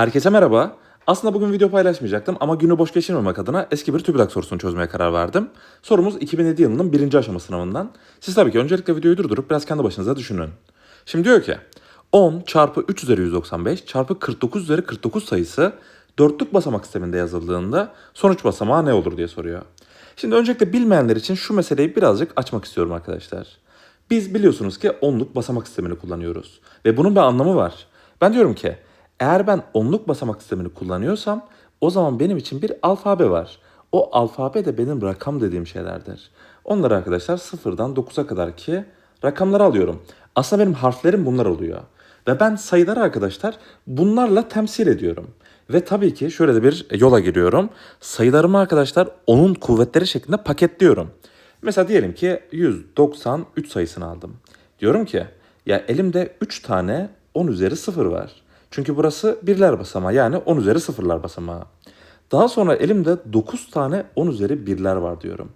Herkese merhaba. Aslında bugün video paylaşmayacaktım ama günü boş geçirmemek adına eski bir TÜBİTAK sorusunu çözmeye karar verdim. Sorumuz 2007 yılının birinci aşama sınavından. Siz tabii ki öncelikle videoyu durdurup biraz kendi başınıza düşünün. Şimdi diyor ki 10 çarpı 3 üzeri 195 çarpı 49 üzeri 49 sayısı dörtlük basamak sisteminde yazıldığında sonuç basamağı ne olur diye soruyor. Şimdi öncelikle bilmeyenler için şu meseleyi birazcık açmak istiyorum arkadaşlar. Biz biliyorsunuz ki onluk basamak sistemini kullanıyoruz. Ve bunun bir anlamı var. Ben diyorum ki eğer ben onluk basamak sistemini kullanıyorsam o zaman benim için bir alfabe var. O alfabe de benim rakam dediğim şeylerdir. Onları arkadaşlar sıfırdan 9'a kadar ki rakamları alıyorum. Aslında benim harflerim bunlar oluyor. Ve ben sayıları arkadaşlar bunlarla temsil ediyorum. Ve tabii ki şöyle de bir yola giriyorum. Sayılarımı arkadaşlar onun kuvvetleri şeklinde paketliyorum. Mesela diyelim ki 193 sayısını aldım. Diyorum ki ya elimde 3 tane 10 üzeri 0 var. Çünkü burası birler basamağı yani 10 üzeri sıfırlar basamağı. Daha sonra elimde 9 tane 10 üzeri birler var diyorum.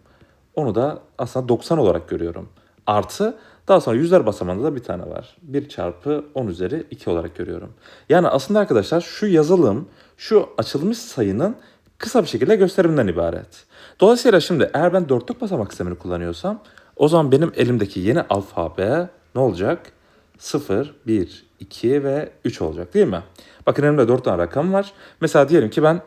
Onu da aslında 90 olarak görüyorum. Artı daha sonra yüzler basamağında da bir tane var. 1 çarpı 10 üzeri 2 olarak görüyorum. Yani aslında arkadaşlar şu yazılım şu açılmış sayının kısa bir şekilde gösteriminden ibaret. Dolayısıyla şimdi eğer ben dörtlük basamak sistemini kullanıyorsam o zaman benim elimdeki yeni alfabe ne olacak? 0, 1, 2 ve 3 olacak değil mi? Bakın elimde 4 tane rakam var. Mesela diyelim ki ben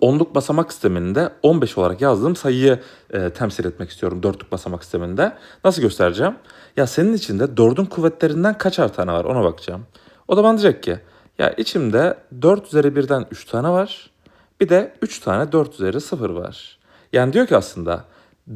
onluk basamak sisteminde 15 olarak yazdığım sayıyı e, temsil etmek istiyorum dörtlük basamak sisteminde. Nasıl göstereceğim? Ya senin içinde 4'ün kuvvetlerinden kaçar tane var ona bakacağım. O da bana diyecek ki ya içimde 4 üzeri 1'den 3 tane var. Bir de 3 tane 4 üzeri 0 var. Yani diyor ki aslında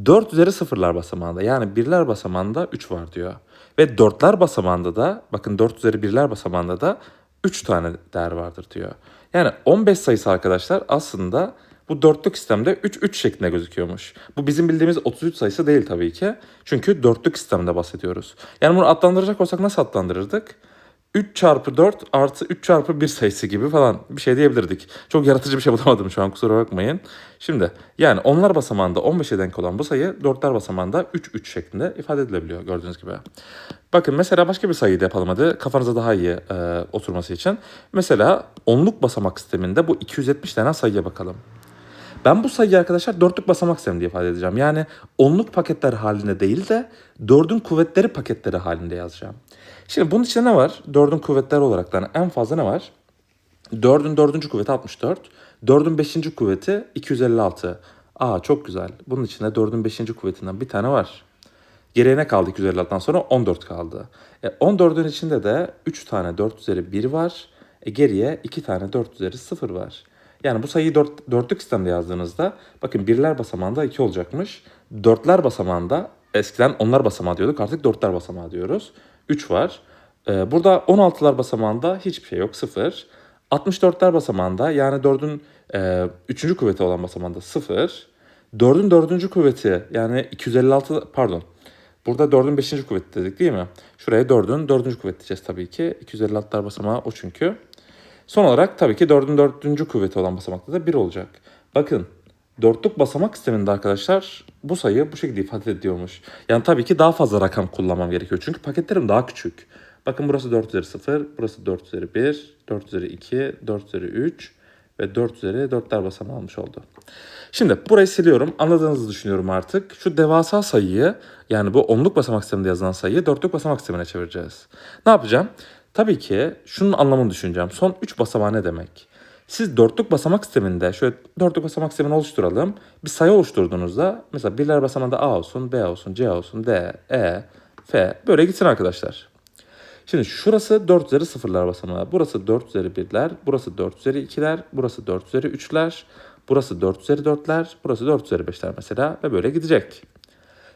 4 üzeri sıfırlar basamağında yani birler basamağında 3 var diyor. Ve dörtler basamağında da bakın 4 üzeri birler basamağında da 3 tane değer vardır diyor. Yani 15 sayısı arkadaşlar aslında bu dörtlük sistemde 3 3 şeklinde gözüküyormuş. Bu bizim bildiğimiz 33 sayısı değil tabii ki. Çünkü dörtlük sistemde bahsediyoruz. Yani bunu adlandıracak olsak nasıl adlandırırdık? 3 çarpı 4 artı 3 çarpı 1 sayısı gibi falan bir şey diyebilirdik. Çok yaratıcı bir şey bulamadım şu an kusura bakmayın. Şimdi yani onlar basamağında 15'e denk olan bu sayı dörtler basamağında 3 3 şeklinde ifade edilebiliyor gördüğünüz gibi. Bakın mesela başka bir sayıyı da yapalım hadi kafanıza daha iyi e, oturması için. Mesela onluk basamak sisteminde bu 270 tane sayıya bakalım. Ben bu sayıyı arkadaşlar dörtlük basamak sistemi diye ifade edeceğim. Yani onluk paketler halinde değil de dördün kuvvetleri paketleri halinde yazacağım. Şimdi bunun içinde ne var? Dördün kuvvetleri olarak da en fazla ne var? Dördün dördüncü kuvveti 64. Dördün beşinci kuvveti 256. Aa çok güzel. Bunun içinde dördün beşinci kuvvetinden bir tane var. Geriye ne kaldı 256'dan sonra? 14 kaldı. E, 14'ün içinde de 3 tane 4 üzeri 1 var. E, geriye 2 tane 4 üzeri 0 var. Yani bu sayıyı dört, dörtlük sistemde yazdığınızda bakın birler basamağında 2 olacakmış. Dörtler basamağında eskiden onlar basamağı diyorduk artık dörtler basamağı diyoruz. 3 var. Ee, burada 16'lar basamağında hiçbir şey yok 0. 64'ler basamağında yani 4'ün e, 3. kuvveti olan basamağında 0. 4'ün 4. kuvveti yani 256 pardon. Burada 4'ün 5. kuvveti dedik değil mi? Şuraya 4'ün 4. kuvveti diyeceğiz tabii ki. 256'lar basamağı o çünkü. Son olarak tabii ki 4'ün 4. kuvveti olan basamakta da 1 olacak. Bakın dörtlük basamak sisteminde arkadaşlar bu sayı bu şekilde ifade ediyormuş. Yani tabii ki daha fazla rakam kullanmam gerekiyor. Çünkü paketlerim daha küçük. Bakın burası 4 üzeri 0, burası 4 üzeri 1, 4 üzeri 2, 4 üzeri 3 ve 4 üzeri 4'ler basamağı almış oldu. Şimdi burayı siliyorum. Anladığınızı düşünüyorum artık. Şu devasa sayıyı yani bu onluk basamak sisteminde yazılan sayıyı dörtlük basamak sistemine çevireceğiz. Ne yapacağım? Tabii ki şunun anlamını düşüneceğim. Son 3 basamağı ne demek? Siz dörtlük basamak sisteminde şöyle dörtlük basamak sistemini oluşturalım. Bir sayı oluşturduğunuzda mesela birler basamağında A olsun, B olsun, C olsun, D, E, F böyle gitsin arkadaşlar. Şimdi şurası 4 üzeri sıfırlar basamağı. Burası 4 üzeri 1'ler, burası 4 üzeri 2'ler, burası 4 üzeri 3'ler, burası 4 üzeri 4'ler, burası 4 üzeri 5'ler mesela ve böyle gidecek.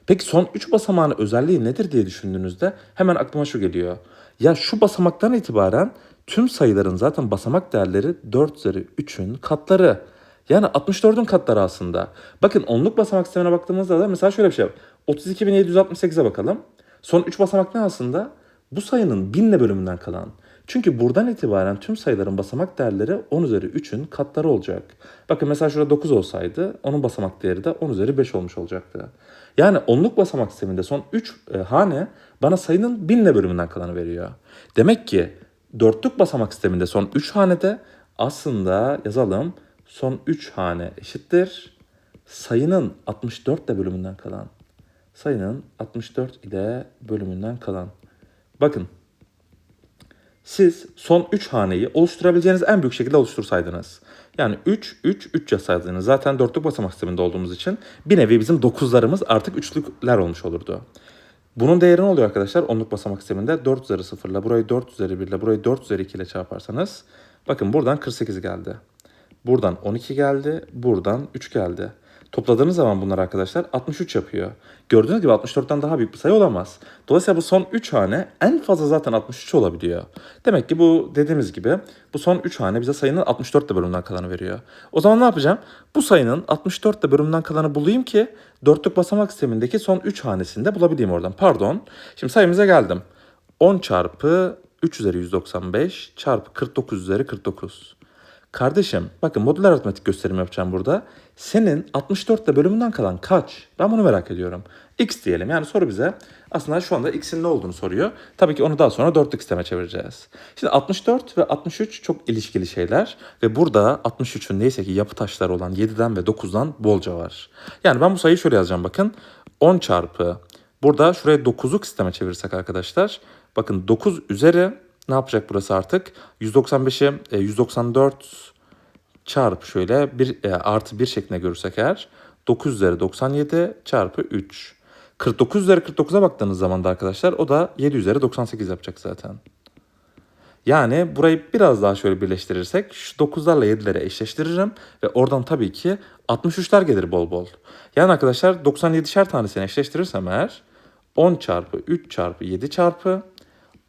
Peki son 3 basamağın özelliği nedir diye düşündüğünüzde hemen aklıma şu geliyor. Ya şu basamaktan itibaren tüm sayıların zaten basamak değerleri 4 üzeri 3'ün katları. Yani 64'ün katları aslında. Bakın onluk basamak sistemine baktığımızda da mesela şöyle bir şey var. 32.768'e bakalım. Son 3 basamak ne aslında? Bu sayının binle bölümünden kalan. Çünkü buradan itibaren tüm sayıların basamak değerleri 10 üzeri 3'ün katları olacak. Bakın mesela şurada 9 olsaydı onun basamak değeri de 10 üzeri 5 olmuş olacaktı. Yani onluk basamak sisteminde son 3 e, hane bana sayının binle bölümünden kalanı veriyor. Demek ki dörtlük basamak sisteminde son 3 hanede Aslında yazalım. Son 3 hane eşittir. Sayının 64 de bölümünden kalan. Sayının 64 ile bölümünden kalan. Bakın. Siz son 3 haneyi oluşturabileceğiniz en büyük şekilde oluştursaydınız. Yani 3, 3, 3 yazsaydınız. Zaten dörtlük basamak sisteminde olduğumuz için bir nevi bizim 9'larımız artık üçlükler olmuş olurdu. Bunun değeri ne oluyor arkadaşlar? Onluk basamak sisteminde 4 üzeri 0 ile burayı 4 üzeri 1 ile burayı 4 üzeri 2 ile çarparsanız bakın buradan 48 geldi. Buradan 12 geldi. Buradan 3 geldi. Topladığınız zaman bunlar arkadaşlar 63 yapıyor. Gördüğünüz gibi 64'ten daha büyük bir sayı olamaz. Dolayısıyla bu son 3 hane en fazla zaten 63 olabiliyor. Demek ki bu dediğimiz gibi bu son 3 hane bize sayının 64 de bölümünden kalanı veriyor. O zaman ne yapacağım? Bu sayının 64 de bölümünden kalanı bulayım ki dörtlük basamak sistemindeki son 3 hanesini de bulabileyim oradan. Pardon. Şimdi sayımıza geldim. 10 çarpı 3 üzeri 195 çarpı 49 üzeri 49. Kardeşim bakın modüler aritmetik gösterim yapacağım burada. Senin 64 de bölümünden kalan kaç? Ben bunu merak ediyorum. X diyelim yani soru bize aslında şu anda X'in ne olduğunu soruyor. Tabii ki onu daha sonra 4'lük sisteme çevireceğiz. Şimdi 64 ve 63 çok ilişkili şeyler. Ve burada 63'ün neyse ki yapı taşları olan 7'den ve 9'dan bolca var. Yani ben bu sayıyı şöyle yazacağım bakın. 10 çarpı burada şuraya 9'luk sisteme çevirsek arkadaşlar. Bakın 9 üzeri ne yapacak burası artık? 195'i e, 194 çarp şöyle bir e, artı 1 şeklinde görürsek eğer 9 üzeri 97 çarpı 3. 49 üzeri 49'a baktığınız zaman da arkadaşlar o da 7 üzeri 98 yapacak zaten. Yani burayı biraz daha şöyle birleştirirsek şu 9'larla 7'leri eşleştiririm ve oradan tabii ki 63'ler gelir bol bol. Yani arkadaşlar 97'şer tanesini eşleştirirsem eğer 10 çarpı 3 çarpı 7 çarpı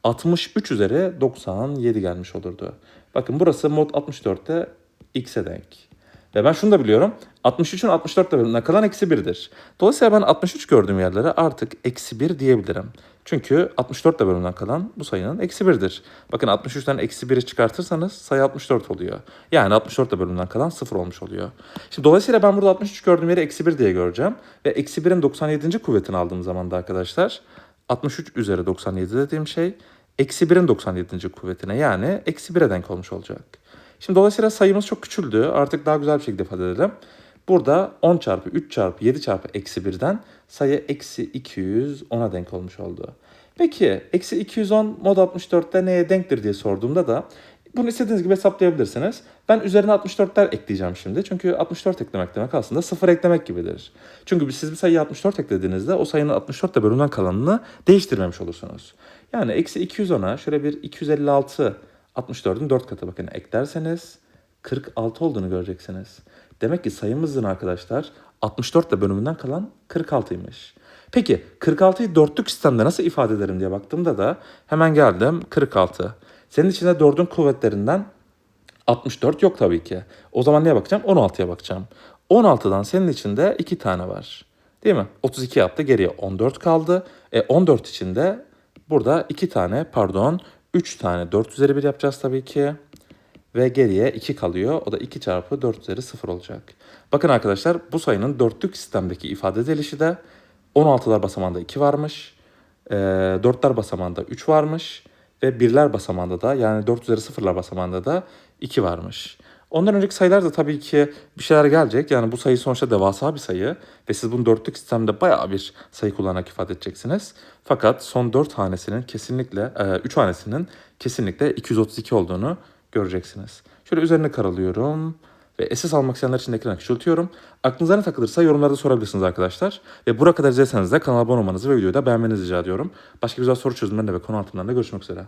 63 üzeri 97 gelmiş olurdu. Bakın burası mod 64'te x'e denk. Ve ben şunu da biliyorum. 63'ün 64 bölümünden kalan eksi 1'dir. Dolayısıyla ben 63 gördüğüm yerlere artık eksi 1 diyebilirim. Çünkü 64 bölümünden kalan bu sayının eksi 1'dir. Bakın 63'ten eksi 1'i çıkartırsanız sayı 64 oluyor. Yani 64 bölümünden kalan 0 olmuş oluyor. Şimdi dolayısıyla ben burada 63 gördüğüm yeri eksi 1 diye göreceğim. Ve eksi 1'in 97. kuvvetini aldığım zaman da arkadaşlar 63 üzeri 97 dediğim şey eksi 1'in 97. kuvvetine yani eksi 1'e denk olmuş olacak. Şimdi dolayısıyla sayımız çok küçüldü. Artık daha güzel bir şekilde ifade edelim. Burada 10 çarpı 3 çarpı 7 çarpı eksi 1'den sayı eksi 210'a denk olmuş oldu. Peki eksi 210 mod 64'te neye denktir diye sorduğumda da bunu istediğiniz gibi hesaplayabilirsiniz. Ben üzerine 64'ler ekleyeceğim şimdi. Çünkü 64 eklemek demek aslında 0 eklemek gibidir. Çünkü siz bir sayıyı 64 eklediğinizde o sayının 64 ile bölümden kalanını değiştirmemiş olursunuz. Yani eksi 210'a şöyle bir 256 64'ün 4 katı bakın eklerseniz 46 olduğunu göreceksiniz. Demek ki sayımızın arkadaşlar 64 ile bölümünden kalan 46'ymış. Peki 46'yı dörtlük sistemde nasıl ifade ederim diye baktığımda da hemen geldim 46. Senin içinde 4'ün kuvvetlerinden 64 yok tabii ki. O zaman neye bakacağım? 16'ya bakacağım. 16'dan senin içinde 2 tane var. Değil mi? 32 yaptı geriye 14 kaldı. E 14 içinde burada 2 tane pardon 3 tane 4 üzeri 1 yapacağız tabii ki. Ve geriye 2 kalıyor. O da 2 çarpı 4 üzeri 0 olacak. Bakın arkadaşlar bu sayının dörtlük sistemdeki ifade edilişi de 16'lar basamağında 2 varmış. E, 4'ler basamağında 3 varmış. Ve birler basamağında da yani 4 üzeri 0'lar basamağında da 2 varmış. Ondan önceki sayılar da tabii ki bir şeyler gelecek. Yani bu sayı sonuçta devasa bir sayı. Ve siz bunu dörtlük sistemde bayağı bir sayı kullanarak ifade edeceksiniz. Fakat son 4 hanesinin kesinlikle, 3 hanesinin kesinlikle 232 olduğunu göreceksiniz. Şöyle üzerine karalıyorum. Ve esas almak isteyenler için de ekrana küçültüyorum. Aklınıza ne takılırsa yorumlarda sorabilirsiniz arkadaşlar. Ve buraya kadar izlediyseniz de kanala abone olmanızı ve videoyu da beğenmenizi rica ediyorum. Başka güzel soru çözümlerinde ve konu anlatımlarında görüşmek üzere.